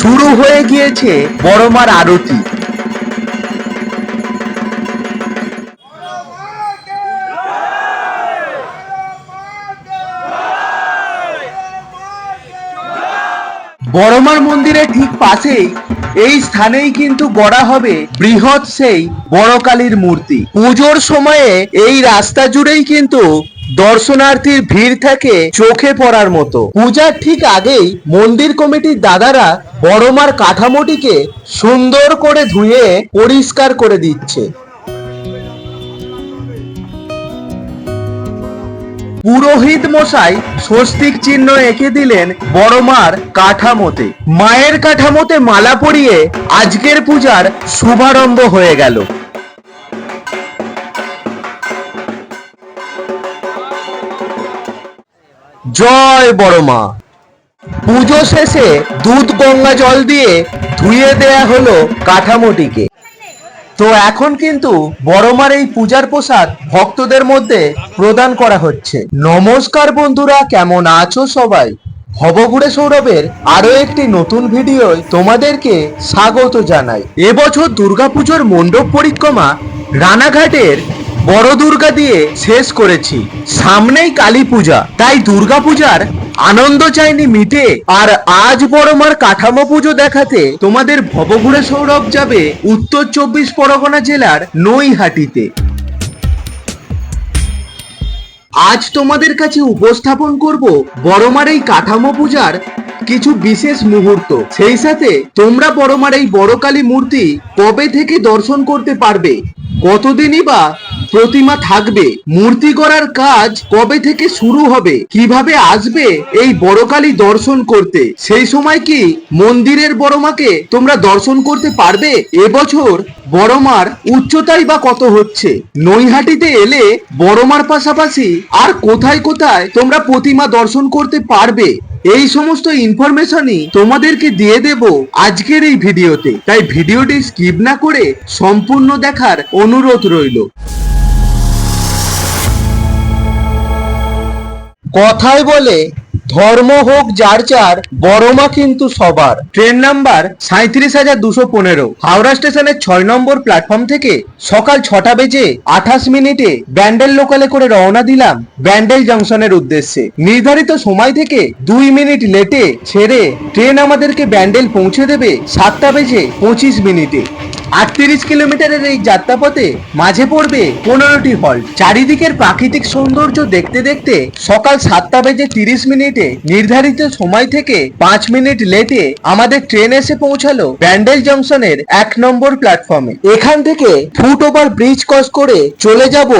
শুরু হয়ে গিয়েছে বড়মার আরতি। বড়মার মন্দিরের ঠিক পাশেই, এই স্থানেই কিন্তু গড়া হবে বৃহৎ সেই বড় কালীর মূর্তি। পুজোর সময়ে এই রাস্তা জুড়েই কিন্তু দর্শনার্থীর ভিড় থাকে চোখে পড়ার মতো। পূজার ঠিক আগেই মন্দির কমিটির দাদারা বড়মার কাঠামোটিকে সুন্দর করে ধুয়ে পরিষ্কার করে দিচ্ছে। পুরোহিত মশাই স্বস্তিক চিহ্ন এঁকে দিলেন বড়মার কাঠামোতে। মায়ের কাঠামোতে মালা পরিয়ে আজকের পূজার শুভারম্ভ হয়ে গেল। জয় বড় মা। পুজো শেষে দুধ গঙ্গা জল দিয়ে ধুয়ে দেয়া হলো কাঠামোটিকে। তো এখন কিন্তু বড়মার এই পূজার প্রসাদ ভক্তদের মধ্যে প্রদান করা হচ্ছে। নমস্কার বন্ধুরা, কেমন আছো সবাই? ভবঘুরে সৌরভের আরও একটি নতুন ভিডিওয় তোমাদেরকে স্বাগত জানাই। এবছর দুর্গাপুজোর মণ্ডপ পরিক্রমা রানাঘাটের বড় দুর্গা দিয়ে শেষ করেছি। সামনেই কালী পূজা। তাই দুর্গা পূজার আনন্দ চাইনি মিটে। আর আজ বড়মার কাঠামো পুজো দেখাতে তোমাদের ভবঘুরে সৌরভ যাবে উত্তর চব্বিশ পরগনা জেলার নৈহাটিতে। আজ তোমাদের কাছে উপস্থাপন করব বড়মার এই কাঠামো পূজার কিছু বিশেষ মুহূর্ত। সেই সাথে তোমরা বড়মার এই বড় কালী মূর্তি কবে থেকে দর্শন করতে পারবে? কতদিনই বা প্রতিমা থাকবে। মূর্তি করার কাজ কবে থেকে শুরু হবে? কীভাবে আসবে এই বড়কালী দর্শন করতে? সেই সময় কি মন্দিরের বড়মাকে তোমরা দর্শন করতে পারবে? এবছর বড়মার উচ্চতাই বা কত হচ্ছে? নৈহাটিতে এলে বড়মার পাশাপাশি আর কোথায় কোথায় তোমরা প্রতিমা দর্শন করতে পারবে? এই সমস্ত ইনফরমেশনই তোমাদেরকে দিয়ে দেব আজকের এই ভিডিওতে। তাই ভিডিওটি স্কিপ না করে সম্পূর্ণ দেখার অনুরোধ রইল। কথায় বলে ধর্ম হোক যার যার বড়মা কিন্তু সবার। ট্রেন নাম্বার সাঁত্রিশ হাজার দুশো পনেরো। হাওড়া স্টেশনের ছয় নম্বর প্ল্যাটফর্ম থেকে সকাল ছটা বেজে আঠাশ মিনিটে ব্যান্ডেল লোকালে করে রওনা দিলাম ব্যান্ডেল জংশনের উদ্দেশ্যে। নির্ধারিত সময় থেকে দুই মিনিট লেটে ছেড়ে ট্রেন আমাদেরকে ব্যান্ডেল পৌঁছে দেবে সাতটা বেজে পঁচিশ মিনিটে। আটত্রিশ কিলোমিটারের এই যাত্রাপথে মাঝে পড়বে পনেরোটি হল চারিদিকের প্রাকৃতিক সৌন্দর্য দেখতে দেখতে সকাল সাতটা বেজে তিরিশ মিনিটে নির্ধারিত সময় থেকে পাঁচ মিনিট লেটে আমাদের ট্রেন এসে পৌঁছালো ব্যান্ডেল জংশনের এক নম্বর প্ল্যাটফর্মে। এখান থেকে ফুট ওভার ব্রিজ ক্রস করে চলে যাব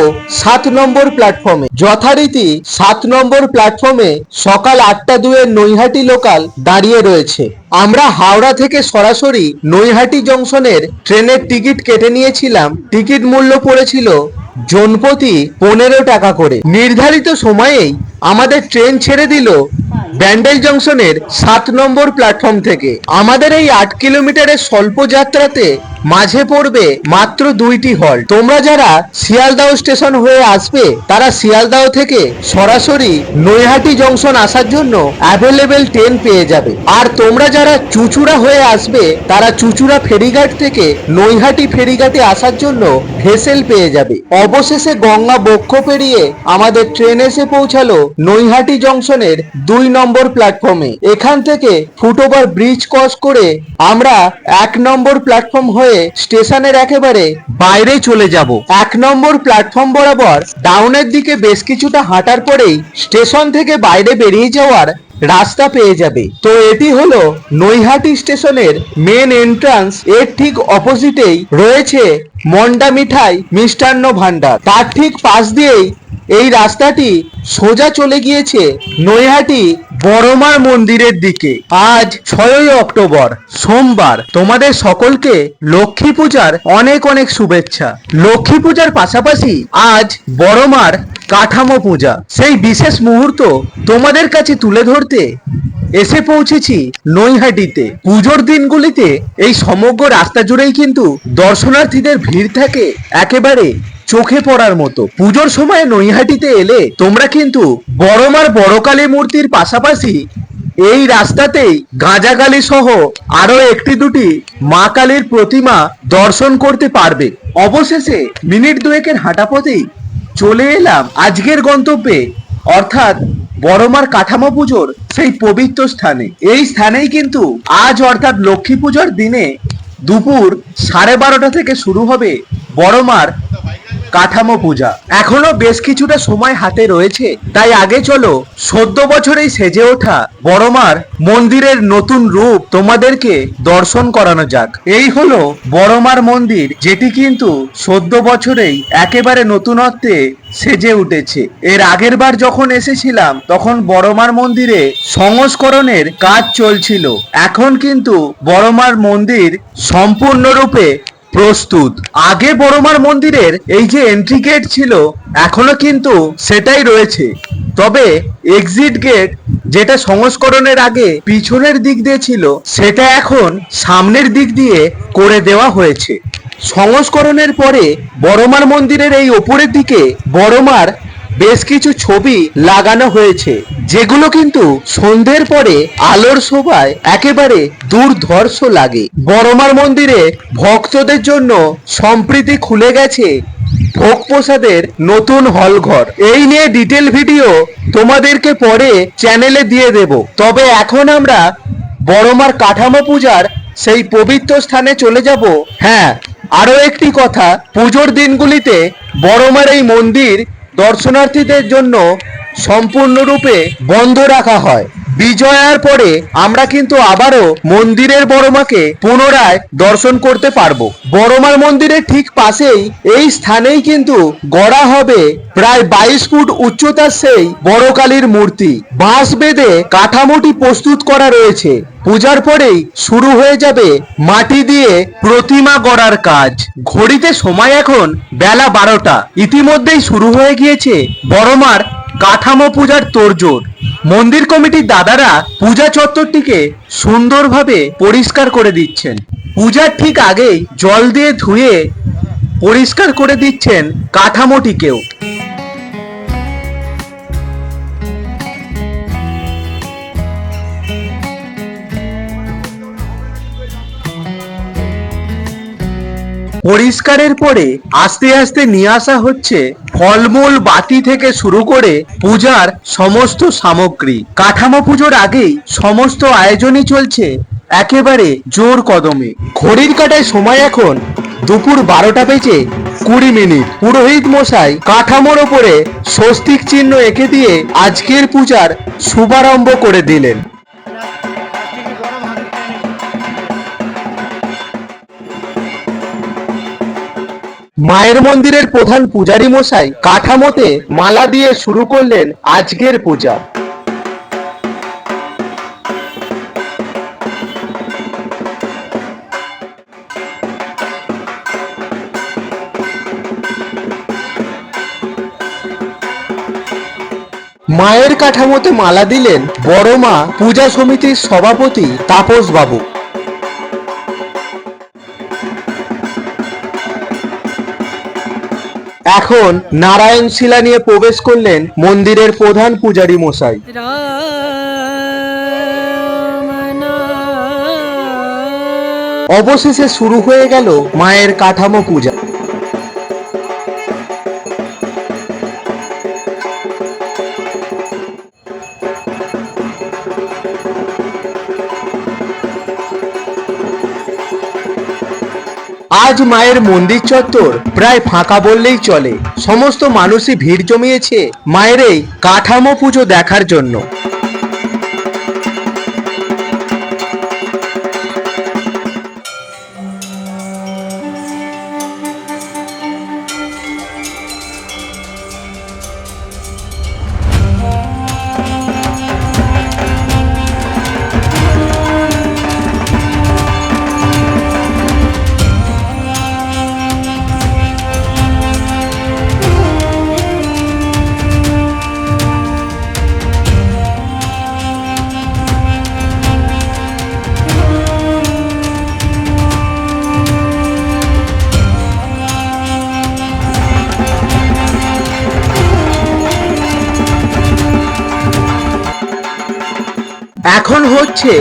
সাত নম্বর প্ল্যাটফর্মে। যথারীতি সাত নম্বর প্ল্যাটফর্মে সকাল আটটা দুয়ের নৈহাটি লোকাল দাঁড়িয়ে রয়েছে। আমরা হাওড়া থেকে সরাসরি নৈহাটি জংশনের ট্রেনের টিকিট কেটে নিয়েছিলাম। টিকিট মূল্য পড়েছিল জনপতি পনেরো টাকা করে। নির্ধারিত সময়েই আমাদের ট্রেন ছেড়ে দিল ব্যান্ডেল জংশনের সাত নম্বর প্ল্যাটফর্ম থেকে। আমাদের এই আট কিলোমিটারের স্বল্প যাত্রাতে মাঝে পড়বে মাত্র দুইটি হল। তোমরা যারা শিয়ালদাহ স্টেশন হয়ে আসবে, তারা শিয়ালদাহ থেকে সরাসরি নৈহাটি জংশন আসার জন্য অ্যাভেলেবেল ট্রেন পেয়ে যাবে। আর তোমরা যারা চুচুড়া হয়ে আসবে, তারা চুচুড়া ফেরিঘাট থেকে নৈহাটি ফেরিঘাটে আসার জন্য ভেসেল পেয়ে যাবে। অবশেষে গঙ্গা বক্ষ পেরিয়ে আমাদের ট্রেন এসে পৌঁছালো নৈহাটি জংশনের দুই নম্বর প্ল্যাটফর্মে এখান থেকে ফুটওভার ব্রিজ ক্রস করে আমরা এক নম্বর প্ল্যাটফর্ম হয়ে স্টেশনের একেবারে বাইরে চলে যাব। এক নম্বর প্ল্যাটফর্ম বরাবর ডাউনের দিকে বেশ কিছুটা হাঁটার পরেই স্টেশন থেকে বাইরে বেরিয়ে যাওয়ার রাস্তা পেয়ে যাবে। তো এটি হলো নৈহাটি স্টেশনের মেন এন্ট্রান্স এর ঠিক অপোজিটেই রয়েছে মন্ডা মিঠাই মিষ্টান্ন ভান্ডার। তার ঠিক পাশ দিয়েই এই রাস্তাটি সোজা চলে গিয়েছে নৈহাটি বড়মার মন্দিরের দিকে। আজ ছয়ই অক্টোবর, সোমবার। তোমাদের সকলকে লক্ষ্মী পূজার অনেক অনেক শুভেচ্ছা। লক্ষ্মী পূজার পাশাপাশি আজ বড়মার কাঠামো পূজা। সেই বিশেষ মুহূর্ত তোমাদের কাছে তুলে ধরতে এসে পৌঁছেছি নৈহাটিতে। পুজোর দিনগুলিতে এই সমগ্র রাস্তা জুড়েই কিন্তু দর্শনার্থীদের ভিড় থাকে একেবারে চোখে পড়ার মতো। পুজোর সময় নৈহাটিতে এলে তোমরা কিন্তু বড়মার বড়কালী মূর্তির পাশাপাশি এই রাস্তাতেই গাঁজাগালি সহ আরও একটি দুটি মা কালীর প্রতিমা দর্শন করতে পারবে। অবশেষে মিনিট দুয়েকের হাঁটা পথেই চলে এলাম আজকের গন্তব্যে। অর্থাৎ বড়মার কাঠামো পুজোর সেই পবিত্র স্থানে। এই স্থানেই কিন্তু আজ অর্থাৎ লক্ষ্মী পুজোর দিনে দুপুর সাড়ে বারোটা থেকে শুরু হবে বড়মার কাঠামো পূজা। এখনও বেশ কিছুটা সময় হাতে রয়েছে। তাই আগে চলো, সদ্য বছরেই সেজে ওঠা বড়মার মন্দিরের নতুন রূপ তোমাদেরকে দর্শন করানো যাক। এই হলো বড়মার মন্দির, যেটি কিন্তু সদ্য বছরেই একেবারে নতুনত্বে সেজে উঠেছে। এর আগের বার যখন এসেছিলাম, তখন বড়মার মন্দিরে সংস্করণের কাজ চলছিল। এখন কিন্তু বড়মার মন্দির সম্পূর্ণরূপে প্রস্তুত। আগে বড়মার মন্দিরের এই যে এন্ট্রি গেট ছিল, এখনও কিন্তু সেটাই রয়েছে। তবে এক্সিট গেট যেটা সংস্করণের আগে পিছনের দিক দিয়ে ছিল, সেটা এখন সামনের দিক দিয়ে করে দেওয়া হয়েছে। সংস্করণের পরে বড়মার মন্দিরের এই ওপরের দিকে বড়মার বেশ কিছু ছবি লাগানো হয়েছে, যেগুলো কিন্তু সন্ধ্যের পরে আলোর শোভায় একেবারে দুর্ধর্ষ লাগে। বড়মার মন্দিরে ভক্তদের জন্য সম্প্রীতি খুলে গেছে ভোগ প্রসাদের নতুন হল ঘর এই নিয়ে ডিটেল ভিডিও তোমাদেরকে পরে চ্যানেলে দিয়ে দেব। তবে এখন আমরা বড়মার কাঠামো পূজার সেই পবিত্র স্থানে চলে যাব। হ্যাঁ আরও একটি কথা, পুজোর দিনগুলিতে বড়মার এই মন্দির দর্শনার্থীদের জন্য সম্পূর্ণরূপে বন্ধ রাখা হয়। বিজয়ার পরে আমরা কিন্তু আবারও মন্দিরের বড়মাকে পুনরায় দর্শন করতে পারব। বড়মার মন্দিরের ঠিক পাশেই এই স্থানেই কিন্তু গড়া হবে প্রায় বাইশ ফুট উচ্চতার সেই বড় কালীর মূর্তি। বাঁশ বেঁধে কাঠামোটি প্রস্তুত করা রয়েছে। পূজার পরেই শুরু হয়ে যাবে মাটি দিয়ে প্রতিমা গড়ার কাজ। ঘড়িতে সময় এখন বেলা বারোটা। ইতিমধ্যেই শুরু হয়ে গিয়েছে বড়মার কাঠামো পূজার তোড়জোড়। মন্দির কমিটির দাদারা পূজা চত্বরটিকে সুন্দরভাবে পরিষ্কার করে দিচ্ছেন। পূজার ঠিক আগেই জল দিয়ে ধুয়ে পরিষ্কার করে দিচ্ছেন কাঠামোটিকেও। পরিষ্কারের পরে আস্তে আস্তে নিয়ে আসা হচ্ছে ফলমূল বাতি থেকে শুরু করে পূজার সমস্ত সামগ্রী। কাঠামো পুজোর আগেই সমস্ত আয়োজনই চলছে একেবারে জোর কদমে। ঘড়ির কাটায় সময় এখন দুপুর বারোটা বেজে কুড়ি মিনিট। পুরোহিত মশাই কাঠামোর ওপরে স্বস্তিক চিহ্ন এঁকে দিয়ে আজকের পূজার শুভারম্ভ করে দিলেন। মায়ের মন্দিরের প্রধান পূজারী মশাই কাঠামোতে মালা দিয়ে শুরু করলেন আজকের পূজা। মায়ের কাঠামোতে মালা দিলেন বড় মা পূজা সমিতির সভাপতি তাপস বাবু এখন নারায়ণ শিলা নিয়ে প্রবেশ করলেন মন্দিরের প্রধান পূজারী মশাই। অবশেষে শুরু হয়ে গেল মায়ের কাঠামো পূজা। আজ মায়ের মন্দির চত্বর প্রায় ফাঁকা বললেই চলে। সমস্ত মানুষই ভিড় জমিয়েছে মায়ের এই কাঠামো পুজো দেখার জন্য। এখন হচ্ছে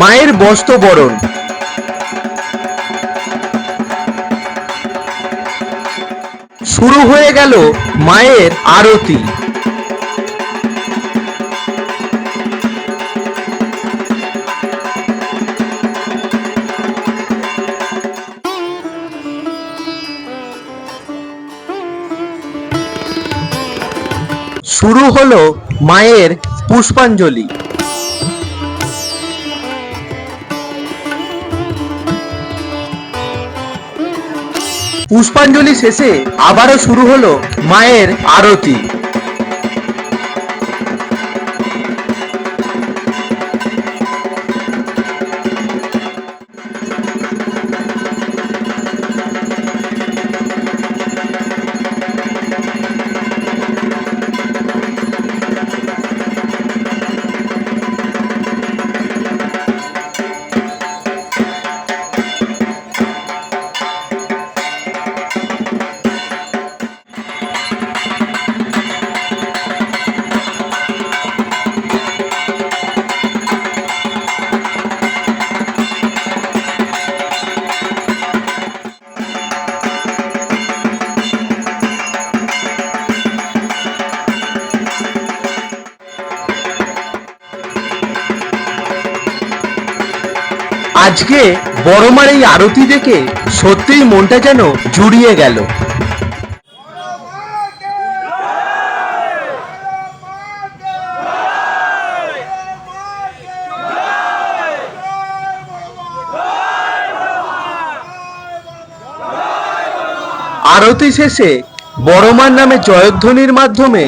মায়ের বস্ত্রবরণ। শুরু হয়ে গেল মায়ের আরতি। শুরু হলো মায়ের পুষ্পাঞ্জলি। পুষ্পাঞ্জলি শেষে আবারও শুরু হলো মায়ের আরতি। আজকে বড়মার এই আরতি দেখে সত্যিই মনটা যেন জুড়িয়ে গেল। আরতি শেষে বড়মার নামে জয়ধ্বনির মাধ্যমে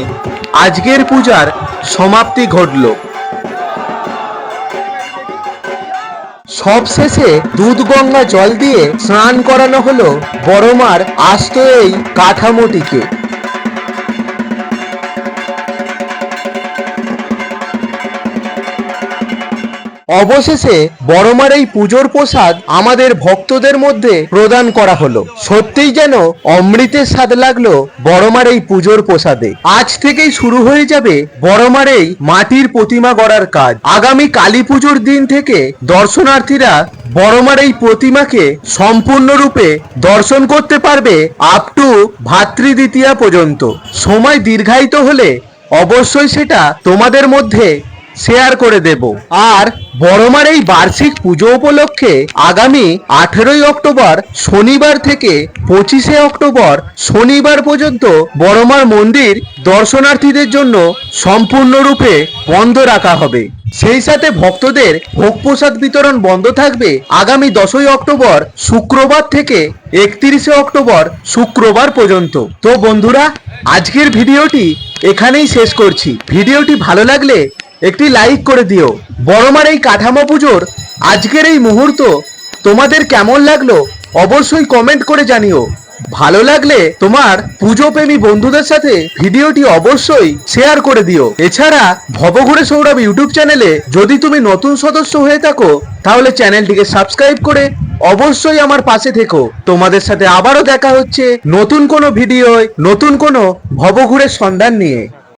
আজকের পূজার সমাপ্তি ঘটল। সব শেষে দুধ গঙ্গা জল দিয়ে স্নান করানো হলো বড়মার আস্ত এই কাঠামোটিকে। অবশেষে বড়মার এই পুজোর প্রসাদ আমাদের ভক্তদের মধ্যে প্রদান করা হলো। সত্যিই যেন অমৃতের স্বাদ লাগল বড়মার এই পুজোর প্রসাদে। আজ থেকেই শুরু হয়ে যাবে বড়মার এই মাটির প্রতিমা গড়ার কাজ। আগামী কালী পুজোর দিন থেকে দর্শনার্থীরা বড়মার এই প্রতিমাকে সম্পূর্ণরূপে দর্শন করতে পারবে আপ টু ভাতৃ দ্বিতীয়া পর্যন্ত। সময় দীর্ঘায়িত হলে অবশ্যই সেটা তোমাদের মধ্যে শেয়ার করে দেব। আর বড়মার এই বার্ষিক পুজো উপলক্ষে আগামী আঠেরোই অক্টোবর শনিবার থেকে পঁচিশে অক্টোবর শনিবার পর্যন্ত বড়মার মন্দির দর্শনার্থীদের জন্য সম্পূর্ণরূপে বন্ধ রাখা হবে। সেই সাথে ভক্তদের ভোগ প্রসাদ বিতরণ বন্ধ থাকবে আগামী দশই অক্টোবর শুক্রবার থেকে একত্রিশে অক্টোবর শুক্রবার পর্যন্ত। তো বন্ধুরা, আজকের ভিডিওটি এখানেই শেষ করছি। ভিডিওটি ভালো লাগলে একটি লাইক করে দিও। বড়মার এই কাঠামো পুজোর আজকের এই মুহূর্ত তোমাদের কেমন লাগল অবশ্যই কমেন্ট করে জানিও। ভালো লাগলে তোমার পুজো প্রেমী বন্ধুদের সাথে ভিডিওটি অবশ্যই শেয়ার করে দিও। এছাড়া ভবঘুরে সৌরভ ইউটিউব চ্যানেলে যদি তুমি নতুন সদস্য হয়ে থাকো, তাহলে চ্যানেলটিকে সাবস্ক্রাইব করে অবশ্যই আমার পাশে থেকো। তোমাদের সাথে আবারও দেখা হচ্ছে নতুন কোনো ভিডিওয়, নতুন কোনো ভবঘুরের সন্ধান নিয়ে।